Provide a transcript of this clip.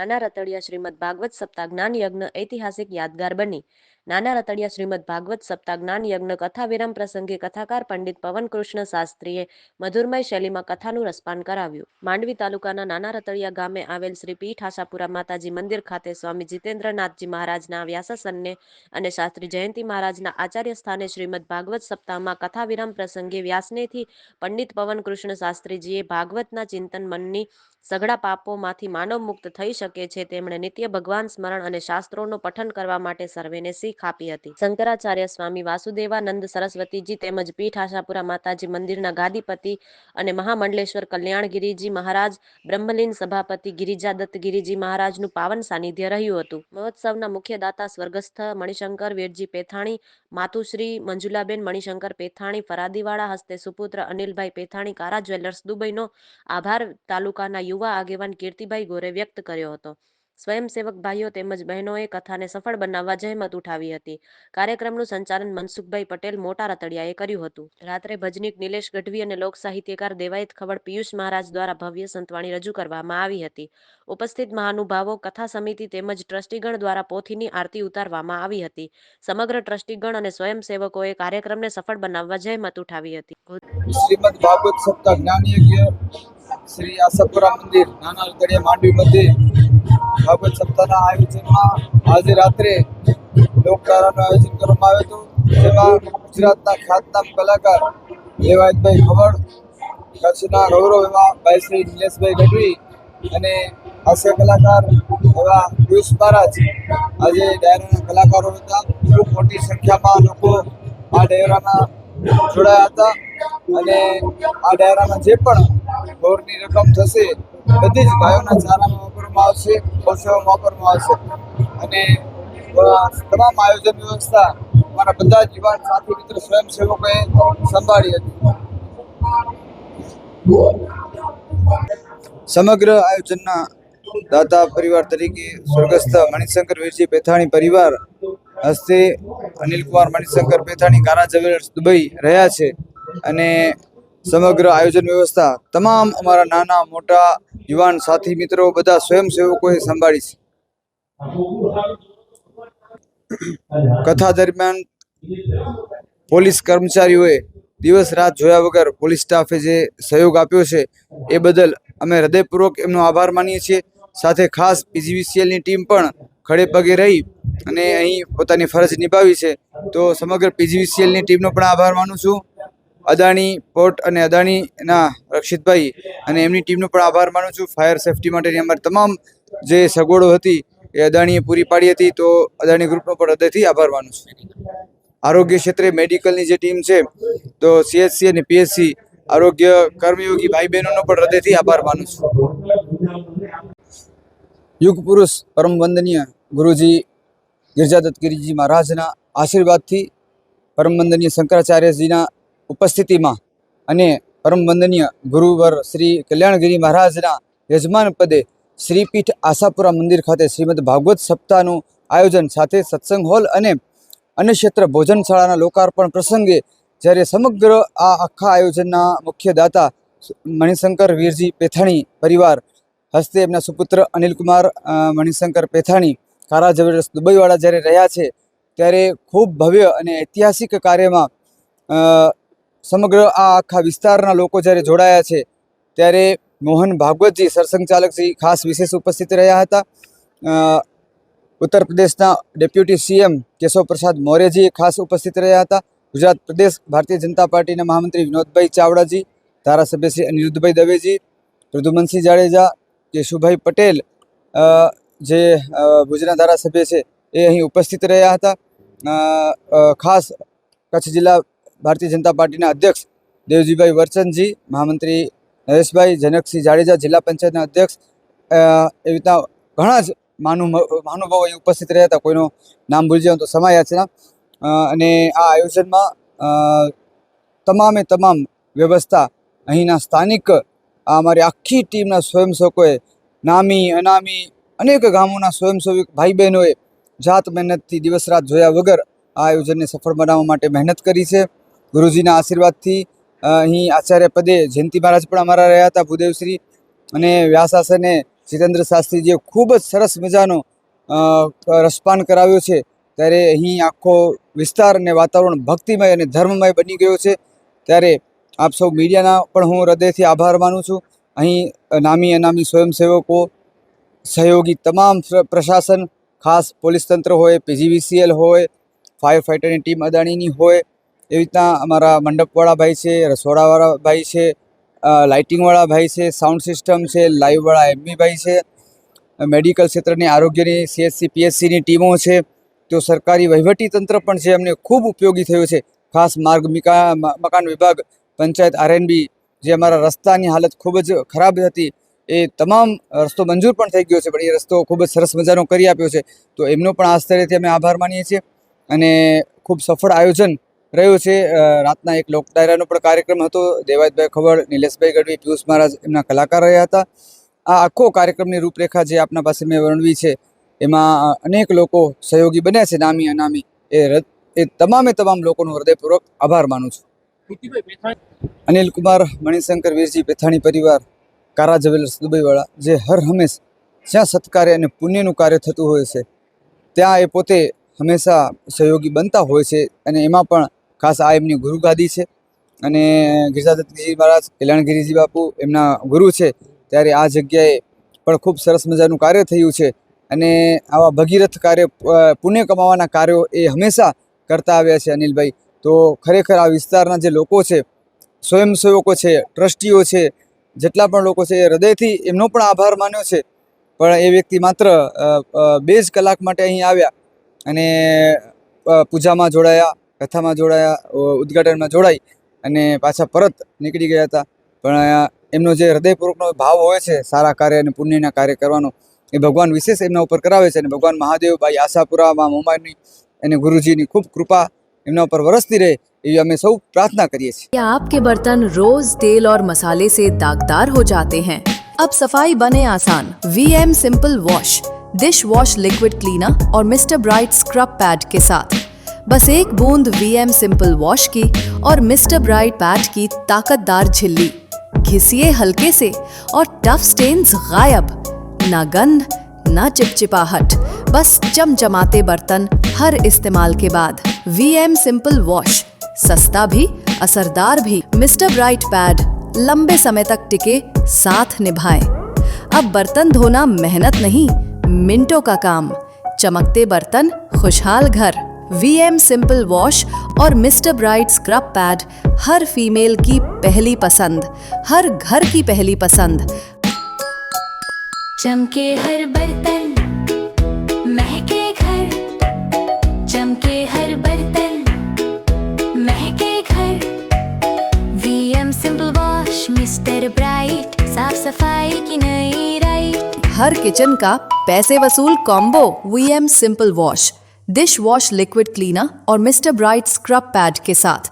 નાના રતડિયા શ્રીમદ ભાગવત સપ્તાહ જ્ઞાન યજ્ઞ ઐતિહાસિક યાદગાર બની. નાના રતડિયા શ્રીમદ ભાગવત સપ્તાહ જ્ઞાન યજ્ઞ કથા વિરામ પ્રસંગે કથાકાર પંડિત પવનકૃષ્ણ શાસ્ત્રીએ મધુરમય શૈલીમાં કથાનું રસપાન કરાવ્યું. માંડવી તાલુકાના નાના રતડિયા ગામે આવેલ શ્રી પીઠ આશાપુરા માતાજી મંદિર ખાતે સ્વામી જીતેન્દ્રનાથજી મહારાજના વ્યાસાસનને અને શાસ્ત્રી જયંતિ મહારાજના આચાર્ય સ્થાને શ્રીમદ ભાગવત સપ્તાહમાં કથા વિરામ પ્રસંગે વ્યાસનેથી પંડિત પવનકૃષ્ણ શાસ્ત્રીજીએ ભાગવતના ચિંતન મનની સઘળા પાપોમાંથી માનવ મુક્ત થઈ શકે છે. તેમણે નિત્ય ભગવાન સ્મરણ અને શાસ્ત્રોનું પઠન કરવા માટે સર્વેને શીખ આપી હતી. શંકરાચાર્ય સ્વામી વાસુદેવાનંદ સરસ્વતીજી તેમજ પીઠ આશાપુરા માતાજી મંદિરના ગાદીપતિ અને મહામંડલેશ્વર કલ્યાણગીરીજી મહારાજ, બ્રહ્મલીન સભાપતિ ગિરિજાદત્ત ગિરિજી મહારાજનું પાવન સાનિધ્ય રહ્યું હતું. મહોત્સવના મુખ્ય દાતા સ્વર્ગસ્થ મણિશંકર વેરજી પેથાણી, માતુશ્રી મંજુલાબેન મણિશંકર પેથાણી, ફરાદીવાળા હસ્તે સુપુત્ર અનિલભાઈ પેથાણી, કારા જ્વેલર્સ દુબઈનો આભાર તાલુકાના યુવા આગેવાન કીર્તિભાઈ ગોરે વ્યક્ત કર્યો હતો. સ્વયંસેવક ભાઈઓ તેમજ બહેનોએ કથાને સફળ બનાવવા જહેમત ઉઠાવી હતી. કાર્યક્રમનું સંચાલન મનસુખભાઈ પટેલ મોટા રતડિયાએ કર્યું હતું. રાત્રે ભજનીક નિલેશ ગઢવી અને લોક સાહિત્યકાર દેવાયત ખવડ પિયુષ મહારાજ દ્વારા ભવ્ય સંતવાણી રજૂ કરવામાં આવી હતી. ઉપસ્થિત મહાનુભાવો, કથા સમિતિ તેમજ ટ્રસ્ટીગણ દ્વારા પોથીની આરતી ઉતારવામાં આવી હતી. સમગ્ર ટ્રસ્ટીગણ અને સ્વયંસેવકોએ કાર્યક્રમને સફળ બનાવવા જહેમત ઉઠાવી હતી. શ્રીમદ ભાગવત સપ્તાહ જ્ઞાન શ્રી આશાપુરા મંદિર, નાના ગળિયા માંડવી મધ્યે ભાગવત સપ્તાહના આયોજનમાં આજે રાત્રે લોકધારાનું આયોજન કરવામાં આવ્યું હતું. જેમાં ગુજરાતના ખ્યાતનામ કલાકાર લેવાયતભાઈ ખવડ, કચ્છના ગૌરવ એવા ભાઈ શ્રી નિલેશભાઈ ગઢવી અને હાસ્ય કલાકાર એવા પિયુષ મહારાજ આજે ડાયરાના કલાકારો હતા. ખૂબ મોટી સંખ્યામાં લોકો આ ડાયરામાં જોડાયા હતા અને આ ડાયરામાં જે પણ ગોરની રકમ થશે, બધી જ ગાયોના ચારામાં વાપરવામાં આવશે પશુઓમાં વાપરવામાં આવશે. અને તમામ આયોજન વ્યવસ્થા મારા બધા જીવન સાથી મિત્ર સ્વયંસેવકોએ સંભાળી હતી. સમગ્ર આયોજનના દાતા પરિવાર તરીકે સ્વર્ગસ્થ મણિશંકર વીરજી પેથાણી પરિવાર હસ્તે અનિલકુમાર મણિશંકર પેથાણી, કારા જવેલર્સ દુબઈ રહ્યા છે. અને સમગ્ર આયોજન વ્યવસ્થા તમામ અમારા નાના, મોટા યુવાન સાથી મિત્રો, બધા સ્વયંસેવકોએ સંભાળી છે. કથા દરમિયાન પોલીસ કર્મચારીઓએ દિવસ રાત જોયા વગર પોલીસ સ્ટાફે જે સહયોગ આપ્યો છે, એ બદલ અમે હૃદયપૂર્વક એમનો આભાર માનીએ છીએ. સાથે ખાસ પીજીવીસીએલની ટીમ પણ ખડે પગે રહી અને અહીં પોતાની ફરજ નિભાવી છે. તો સમગ્ર પીજીવીસીએલની ટીમનો પણ આભાર માનું છું. અદાણી પોર્ટ અને અદાણીના રક્ષિતભાઈ અને એમની ટીમનો પણ આભાર માનું છું. ફાયર સેફટી માટેની અમારી તમામ જે સગવડો હતી એ અદાણીએ પૂરી પાડી હતી તો અદાણી ગ્રુપનો પણ હૃદયથી આભાર માનું છું. આરોગ્ય ક્ષેત્રે મેડિકલની જે ટીમ છે તો સીએચસી અને પીએચસી આરોગ્ય કર્મયોગી ભાઈ બહેનોનો પણ હૃદયથી આભાર માનું છું. યુગ પુરુષ પરમ વંદનીય ગુરુજી ગિરજાદત્ત ગિરિજી મહારાજના આશીર્વાદથી પરમ વંદનીય શંકરાચાર્યજીના ઉપસ્થિતિમાં અને પરમ વંદનીય ગુરુવર શ્રી કલ્યાણગીરી મહારાજના યજમાન પદે શ્રીપીઠ આશાપુરા મંદિર ખાતે શ્રીમદ ભાગવત સપ્તાહનું આયોજન સાથે સત્સંગ હોલ અને અન્નક્ષેત્ર ભોજનશાળાના લોકાર્પણ પ્રસંગે જ્યારે સમગ્ર આ આખા આયોજનના મુખ્ય દાતા મણિશંકર વીરજી પેથાણી પરિવાર હસ્તે એમના સુપુત્ર અનિલકુમાર મણિશંકર પેથાણી, કારા જબરદસ્ત દુબઈવાળા જ્યારે રહ્યા છે ત્યારે ખૂબ ભવ્ય અને ઐતિહાસિક કાર્યમાં સમગ્ર આ આખા વિસ્તારના લોકો જ્યારે જોડાયા છે, ત્યારે મોહન ભાગવતજી સરસંઘચાલકજી ખાસ વિશેષ ઉપસ્થિત રહ્યા હતા. ઉત્તર પ્રદેશના ડેપ્યુટી સીએમ કેશવ પ્રસાદ મૌર્યજી ખાસ ઉપસ્થિત રહ્યા હતા. ગુજરાત પ્રદેશ ભારતીય જનતા પાર્ટીના મહામંત્રી વિનોદભાઈ ચાવડાજી, ધારાસભ્ય શ્રી અનિરુદ્ધભાઈ દવેજી પ્રદ્યુમનસિંહ જાડેજા, કેશુભાઈ પટેલ જે ભુજના ધારાસભ્ય છે એ અહીં ઉપસ્થિત રહ્યા હતા. ખાસ કચ્છ જિલ્લા ભારતીય જનતા પાર્ટીના અધ્યક્ષ દેવજીભાઈ વરસનજી, મહામંત્રી નરેશભાઈ જનકસિંહ જાડેજા, જિલ્લા પંચાયતના અધ્યક્ષ એવી રીતના ઘણા જ માનુ મહાનુભાવો અહીં ઉપસ્થિત રહ્યા હતા. કોઈનું નામ ભૂલી જાઉં તો સમાયા છે અને આ આયોજનમાં તમામે તમામ વ્યવસ્થા અહીંના સ્થાનિક અમારી આખી ટીમના સ્વયંસેવકોએ, નામી, અનામી, અનેક ગામોના સ્વયંસેવક ભાઈ બહેનોએ જાત મહેનતથી દિવસ રાત જોયા વગર આ આયોજનને સફળ બનાવવા માટે મહેનત કરી છે. ગુરુજીના આશીર્વાદથી અહીં આચાર્ય પદે જયંતિ મહારાજ પણ અમારા રહ્યા હતા, ભૂદેવશ્રી અને વ્યાસાસને જીતેન્દ્ર શાસ્ત્રીજીએ ખૂબ જ સરસ મજાનો રસપાન કરાવ્યો છે. ત્યારે અહીં આખો વિસ્તાર અને વાતાવરણ ભક્તિમય અને ધર્મમય બની ગયો છે. ત્યારે આપ સૌ મીડિયાના પણ હું હૃદયથી આભાર માનું છું. અહીં નામી અનામી સ્વયંસેવકો, સહયોગી તમામ પ્રશાસન, ખાસ પોલીસ તંત્ર હોય, પીજીવીસીએલ હોય, ફાયર ફાઇટરની ટીમ અદાણીની હોય એવી રીતના અમારા મંડપવાળા ભાઈ છે, રસોડાવાળા ભાઈ છે લાઇટિંગવાળા ભાઈ છે સાઉન્ડ સિસ્ટમ છે લાઈવવાળા એમબી ભાઈ છે મેડિકલ ક્ષેત્રની આરોગ્યની સીએસસી પીએચસીની ટીમો છે, તો સરકારી વહીવટી તંત્ર પણ છે અમને ખૂબ ઉપયોગી થયું છે. ખાસ માર્ગ મિકા મકાન વિભાગ, પંચાયત આરએનબી જે અમારા રસ્તાની હાલત ખૂબ જ ખરાબ હતી, એ તમામ રસ્તો મંજૂર પણ થઈ ગયો છે, પણ એ રસ્તો ખૂબ જ સરસ મજાનો કરી આપ્યો છે, તો એમનો પણ આ સ્તરેથી અમે આભાર માનીએ છીએ, અને ખૂબ સફળ આયોજન રહ્યું છે. રાતના એક લોક ડાયરાનો પણ કાર્યક્રમ હતો. દેવાયતભાઈ ખબર નિલેશભાઈ ગઢવી પિયુષ મહારાજ એમના કલાકાર રહ્યા હતા. આ આખો કાર્યક્રમની રૂપરેખા જે આપના પાસે મેં વર્ણવી છે એમાં અનેક લોકો સહયોગી બન્યા છે નામી અનામી. એ એ તમામે તમામ લોકોનો હૃદયપૂર્વક આભાર માનું છું. અનિલ કુમાર મણિશંકર વીરજી પેથાણી પરિવાર કારા જવેલર્સ દુબઈવાળા જે હર હંમેશ જ્યાં સત્કાર્ય અને પુણ્યનું કાર્ય થતું હોય છે ત્યાં એ પોતે હંમેશા સહયોગી બનતા હોય છે અને એમાં પણ ખાસ આ એમની ગુરુગાદી છે. અને ગિરિજાદત્તજી મહારાજ કલ્યાણગીરીજી બાપુ એમના ગુરુ છે. ત્યારે આ જગ્યાએ પણ ખૂબ સરસ મજાનું કાર્ય થયું છે. અને આવા ભગીરથ કાર્ય પુણ્ય કમાવાના કાર્યો એ હંમેશા કરતા આવ્યા છે અનિલભાઈ. તો ખરેખર આ વિસ્તારના જે લોકો છે, સ્વયંસેવકો છે, ટ્રસ્ટીઓ છે, જેટલા પણ લોકો છે એ હૃદયથી એમનો પણ આભાર માન્યો છે. પણ એ વ્યક્તિ માત્ર બે જ કલાક માટે અહીં આવ્યા અને પૂજામાં જોડાયા કથામાં જોડાયા અ, ઉદ્ઘાટનમાં જોડાઈ અને પાછા પરત નીકળી ગયા હતા પણ અ, એમનો જે હૃદયપૂર્વકનો ભાવ હોય છે સારા કાર્ય અને પુણ્યના કાર્ય કરવાનો એ ભગવાન વિશેષ એમના ઉપર કરાવે છે અને ભગવાન મહાદેવ ભાઈ આશાપુરામાં મુંબઈની અને ગુરુજીની ખૂબ કૃપા એમના ઉપર વરસતી રહે એવી અમે સૌ પ્રાર્થના કરીએ છીએ क्या आपके बर्तन रोज तेल और मसाले से दागदार हो जाते हैं अब सफाई बने आसान Vim simple wash dish wash liquid cleaner और मिस्टर ब्राइट स्क्रब पैड के साथ बस एक बूंद वी एम सिंपल वॉश की और मिस्टर ब्राइट पैड की ताकतदार झिल्ली। घिसिए हल्के से और टफ स्टेन्स गायब। ना गंध, ना चिपचिपाहट। बस चमचमाते बर्तन हर इस्तेमाल के बाद। वी एम सिंपल वॉश सस्ता भी, असरदार भी। मिस्टर ब्राइट पैड लंबे समय तक टिके, साथ निभाएँ। अब बर्तन धोना मेहनत नहीं, मिनटों का काम। चमकते बर्तन, खुशहाल घर। वी एम सिंपल वॉश और मिस्टर ब्राइट स्क्रब पैड हर फीमेल की पहली पसंद हर घर की पहली पसंद। चमके हर बर्तन महके घर। चमके हर बर्तन महके घर। V M simple wash mister bright साफ़ सफ़ाई की नई राइट हर किचन का पैसे वसूल combo V M simple wash dish wash liquid cleaner और मिस्टर ब्राइट स्क्रब पैड के साथ